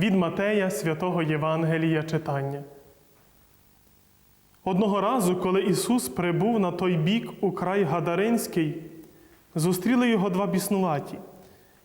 Від Матея святого Євангелія читання. Одного разу, коли Ісус прибув на той бік у край Гадаринський, зустріли його два біснуваті,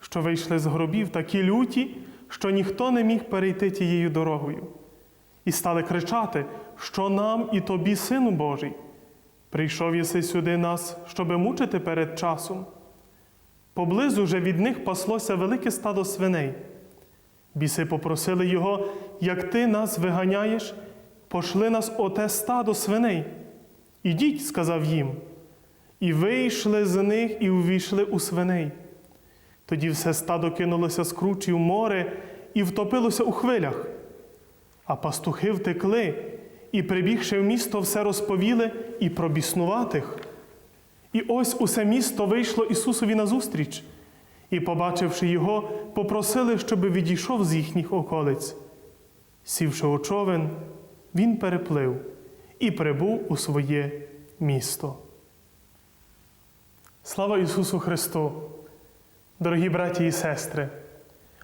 що вийшли з гробів такі люті, що ніхто не міг перейти тією дорогою, і стали кричати, що нам і тобі, Сину Божий, прийшов єси сюди нас, щоби мучити перед часом. Поблизу же від них паслося велике стадо свиней. Біси попросили його, як ти нас виганяєш, пошли нас оте стадо свиней. Ідіть, сказав їм. І вийшли з них і увійшли у свиней. Тоді все стадо кинулося з кручі в море і втопилося у хвилях. А пастухи втекли і, прибігши в місто, все розповіли і про біснуватих. І ось усе місто вийшло Ісусові назустріч, і, побачивши його, попросили, щоби відійшов з їхніх околиць. Сівши у човен, він переплив і прибув у своє місто. Слава Ісусу Христу! Дорогі браті і сестри!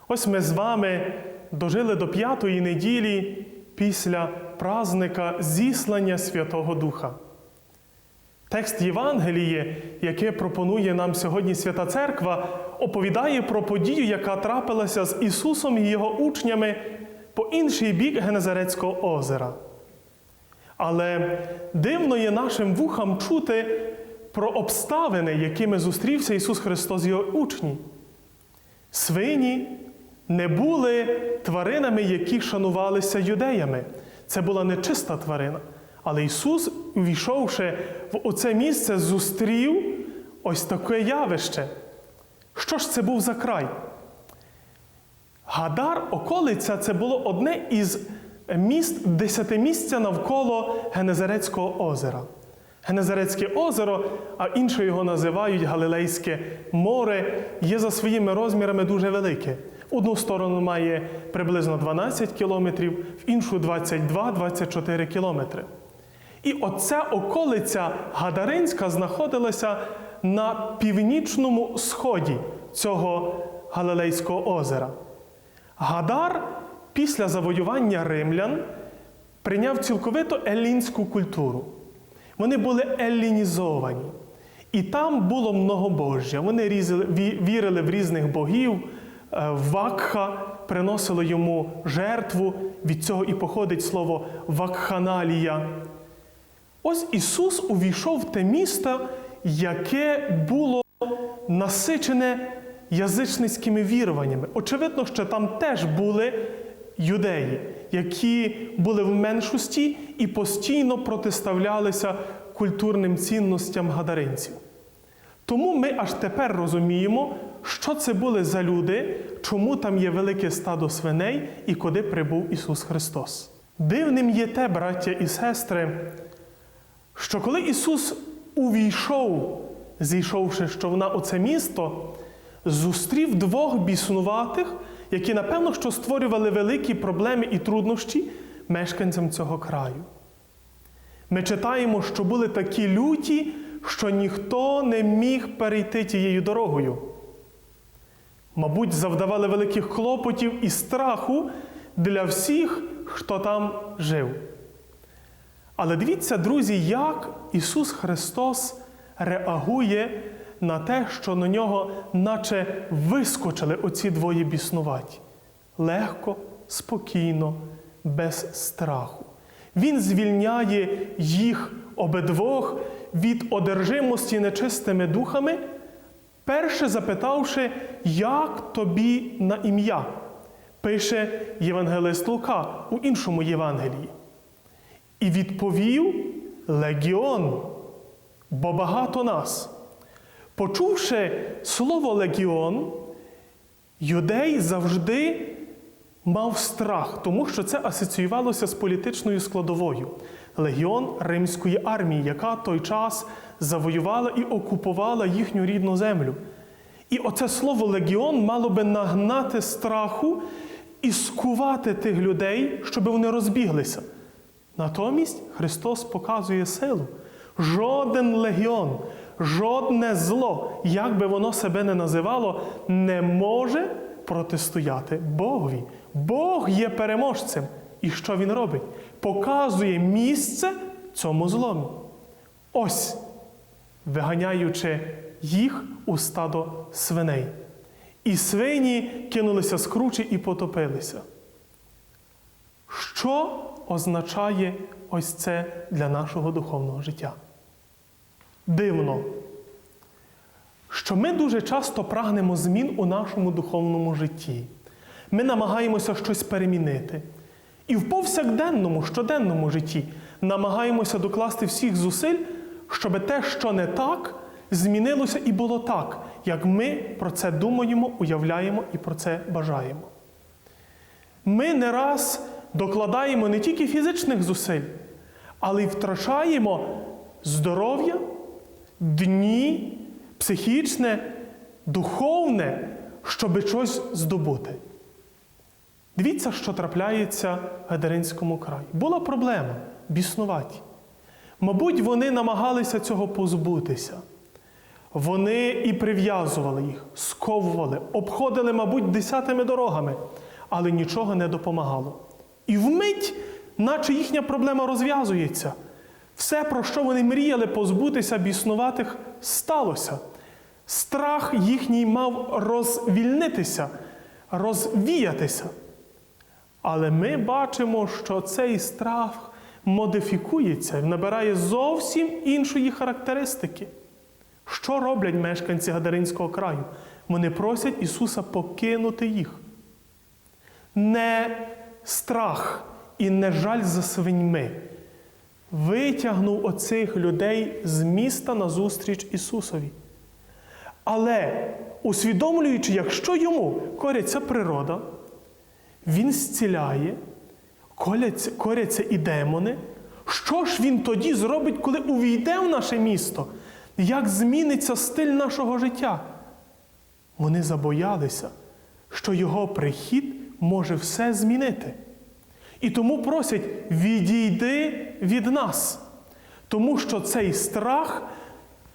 Ось ми з вами дожили до п'ятої неділі після празника зіслання Святого Духа. Текст Євангелії, яке пропонує нам сьогодні Свята Церква, оповідає про подію, яка трапилася з Ісусом і його учнями по інший бік Генезарецького озера. Але дивно є нашим вухам чути про обставини, якими зустрівся Ісус Христос і його учні. Свині не були тваринами, які шанувалися юдеями. Це була нечиста тварина. Але Ісус, увійшовши в оце місце, зустрів ось таке явище. Що ж це був за край? Гадар, околиця це було одне із міст десятимістя навколо Генезарецького озера. Генезарецьке озеро, а інше його називають Галилейське море, є за своїми розмірами дуже велике. Одну сторону має приблизно 12 кілометрів, в іншу 22-24 кілометри. І оця околиця Гадаринська знаходилася на північному сході цього Галилейського озера. Гадар після завоювання римлян прийняв цілковито елінську культуру. Вони були елінізовані. І там було многобожжя. Вони різали, вірили в різних богів, е, вакха приносили йому жертву. Від цього і походить слово вакханалія. Ось Ісус увійшов в те місто, яке було насичене язичницькими віруваннями. Очевидно, що там теж були юдеї, які були в меншості і постійно протиставлялися культурним цінностям гадаринців. Тому ми аж тепер розуміємо, що це були за люди, чому там є велике стадо свиней і куди прибув Ісус Христос. Дивним є те, браття і сестри, що коли Ісус увійшов, зійшовши що вона оце місто, зустрів двох біснуватих, які, напевно, що створювали великі проблеми і труднощі мешканцям цього краю. Ми читаємо, що були такі люті, що ніхто не міг перейти тією дорогою. Мабуть, завдавали великих клопотів і страху для всіх, хто там жив. Але дивіться, друзі, як Ісус Христос реагує на те, що на нього наче вискочили оці двоє біснуваті. Легко, спокійно, без страху. Він звільняє їх обидвох від одержимості нечистими духами, перше запитавши, як тобі на ім'я, пише Євангелист Лука у іншому Євангелії. І відповів Легіон, бо багато нас. Почувши слово легіон, юдей завжди мав страх, тому що це асоціювалося з політичною складовою. Легіон Римської армії, яка той час завоювала і окупувала їхню рідну землю. І оце слово легіон мало би нагнати страху і скувати тих людей, щоб вони розбіглися. Натомість Христос показує силу. Жоден легіон, жодне зло, як би воно себе не називало, не може протистояти Богові. Бог є переможцем. І що він робить? Показує місце цьому злому. Ось, виганяючи їх у стадо свиней. І свині кинулися з кручі і потопилися. Що означає ось це для нашого духовного життя? Дивно, що ми дуже часто прагнемо змін у нашому духовному житті. Ми намагаємося щось перемінити. І в повсякденному, щоденному житті намагаємося докласти всіх зусиль, щоб те, що не так, змінилося і було так, як ми про це думаємо, уявляємо і про це бажаємо. Ми не раз докладаємо не тільки фізичних зусиль, але й втрачаємо здоров'я, дні, психічне, духовне, щоби щось здобути. Дивіться, що трапляється в Гадаринському краї. Була проблема біснуваті. Мабуть, вони намагалися цього позбутися. Вони і прив'язували їх, сковували, обходили, мабуть, десятими дорогами, але нічого не допомагало. І вмить, наче їхня проблема розв'язується. Все, про що вони мріяли позбутися біснуватих, сталося. Страх їхній мав розвільнитися, розвіятися. Але ми бачимо, що цей страх модифікується, набирає зовсім іншої характеристики. Що роблять мешканці Гадаринського краю? Вони просять Ісуса покинути їх. Не страх і не жаль за свиньми витягнув оцих людей з міста назустріч Ісусові. Але усвідомлюючи, якщо йому коряться природа, він зціляє, коляться, коряться і демони. Що ж він тоді зробить, коли увійде в наше місто? Як зміниться стиль нашого життя? Вони забоялися, що його прихід може все змінити. І тому просять: відійди від нас, тому що цей страх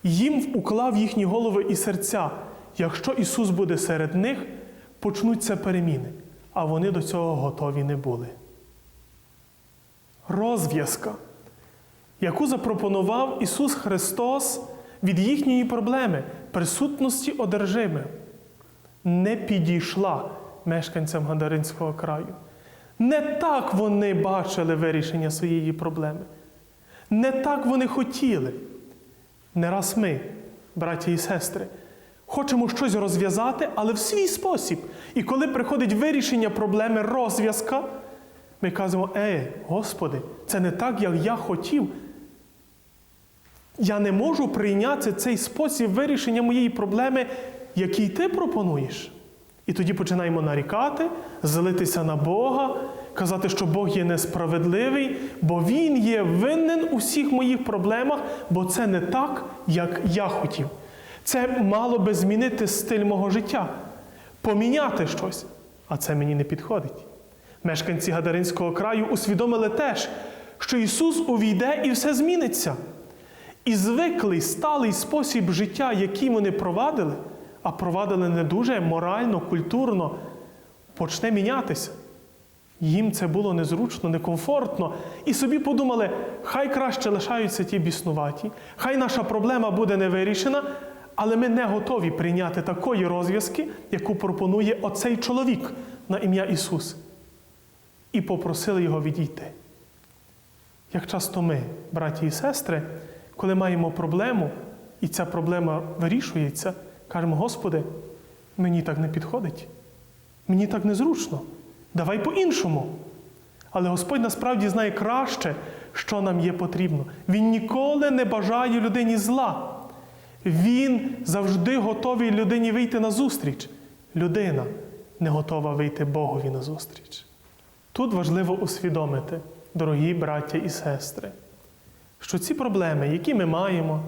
їм уклав їхні голови і серця. Якщо Ісус буде серед них, почнуться переміни, а вони до цього готові не були. Розв'язка, яку запропонував Ісус Христос від їхньої проблеми, присутності одержими, не підійшла мешканцям Гадаринського краю. Не так вони бачили вирішення своєї проблеми. Не так вони хотіли. Не раз ми, браті і сестри, хочемо щось розв'язати, але в свій спосіб. І коли приходить вирішення проблеми розв'язка, ми кажемо, е, Господи, це не так, як я хотів. Я не можу прийняти цей спосіб вирішення моєї проблеми, який ти пропонуєш. І тоді починаємо нарікати, злитися на Бога, казати, що Бог є несправедливий, бо Він є винен у всіх моїх проблемах, бо це не так, як я хотів. Це мало би змінити стиль мого життя, поміняти щось, а це мені не підходить. Мешканці Гадаринського краю усвідомили теж, що Ісус увійде і все зміниться. І звиклий сталий спосіб життя, який вони провадили, а провадили не дуже морально, культурно, почне мінятися. Їм це було незручно, некомфортно. І собі подумали, хай краще лишаються ті біснуваті, хай наша проблема буде не вирішена, але ми не готові прийняти такої розв'язки, яку пропонує оцей чоловік на ім'я Ісус. І попросили його відійти. Як часто ми, браті і сестри, коли маємо проблему, і ця проблема вирішується, кажемо, Господи, мені так не підходить, мені так незручно, давай по-іншому. Але Господь насправді знає краще, що нам є потрібно. Він ніколи не бажає людині зла. Він завжди готовий людині вийти на зустріч. Людина не готова вийти Богові на зустріч. Тут важливо усвідомити, дорогі браття і сестри, що ці проблеми, які ми маємо,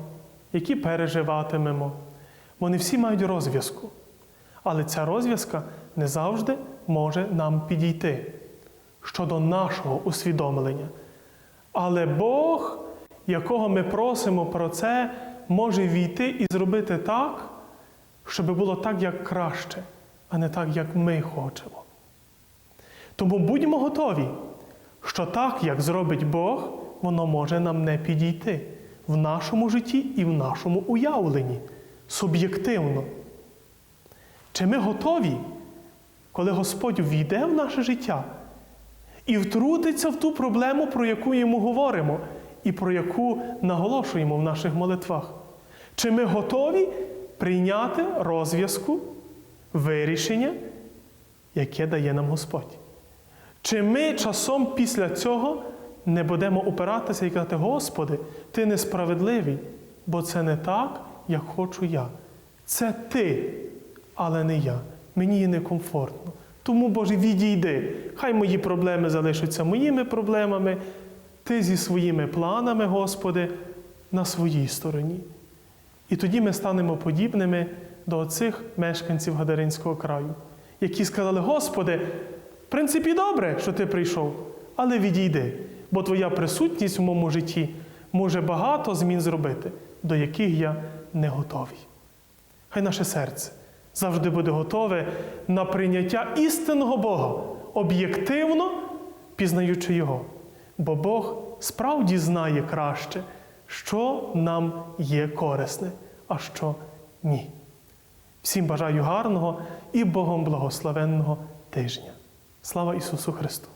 які переживатимемо, вони всі мають розв'язку. Але ця розв'язка не завжди може нам підійти щодо нашого усвідомлення. Але Бог, якого ми просимо про це, може війти і зробити так, щоб було так, як краще, а не так, як ми хочемо. Тому будьмо готові, що так, як зробить Бог, воно може нам не підійти в нашому житті і в нашому уявленні суб'єктивно. Чи ми готові, коли Господь війде в наше життя і втрутиться в ту проблему, про яку йому говоримо, і про яку наголошуємо в наших молитвах? Чи ми готові прийняти розв'язку, вирішення, яке дає нам Господь? Чи ми часом після цього не будемо упиратися і казати, Господи, Ти несправедливий, бо це не так, як хочу я. Це ти, але не я. Мені є некомфортно. Тому, Боже, відійди. Хай мої проблеми залишаться моїми проблемами, ти зі своїми планами, Господи, на своїй стороні. І тоді ми станемо подібними до цих мешканців Гадаринського краю, які сказали: Господи, в принципі, добре, що ти прийшов, але відійди, бо Твоя присутність в моєму житті може багато змін зробити, до яких я не готовий. Хай наше серце завжди буде готове на прийняття істинного Бога, об'єктивно пізнаючи Його. Бо Бог справді знає краще, що нам є корисне, а що ні. Всім бажаю гарного і Богом благословенного тижня. Слава Ісусу Христу!